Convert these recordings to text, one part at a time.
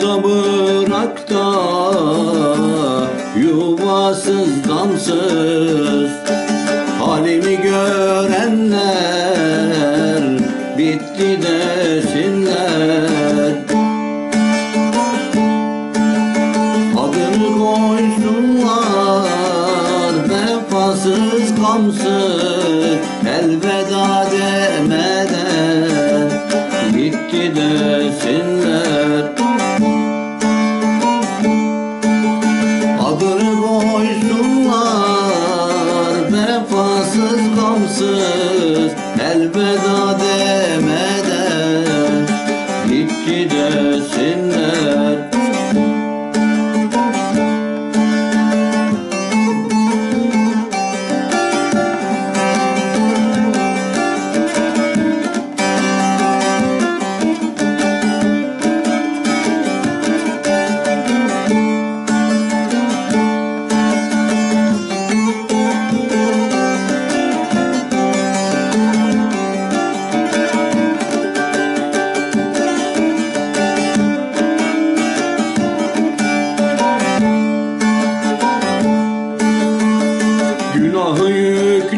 Ortada bırak da Yuvasız damsız Halimi görenler Bitti desinler. Adını koysunlar Vefasız kamsız Elveda demeden Gitti desinler Vefasız gamsız Elveda demeden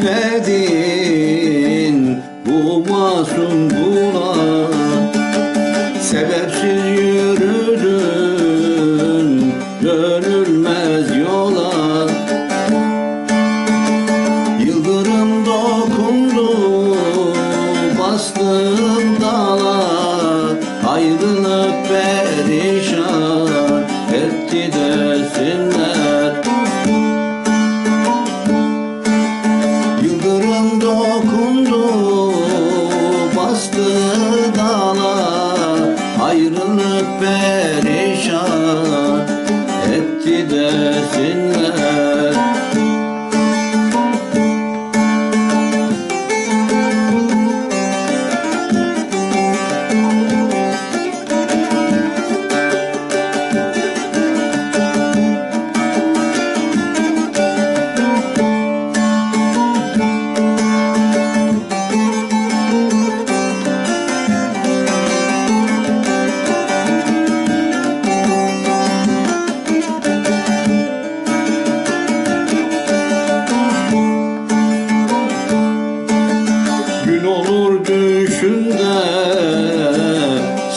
yükledin bu masum kula Sebepsiz yürüdün dönülmez yola. Yıldırım dokundu bastığım dala. Ayrılık perişan etti desinler bad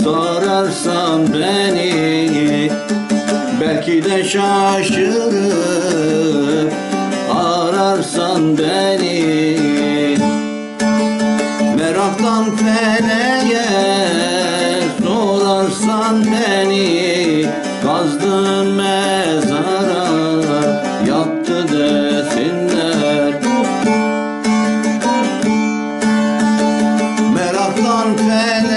sararsan beni Belki de şaşırıp ararsan beni. Meraktan feleğe on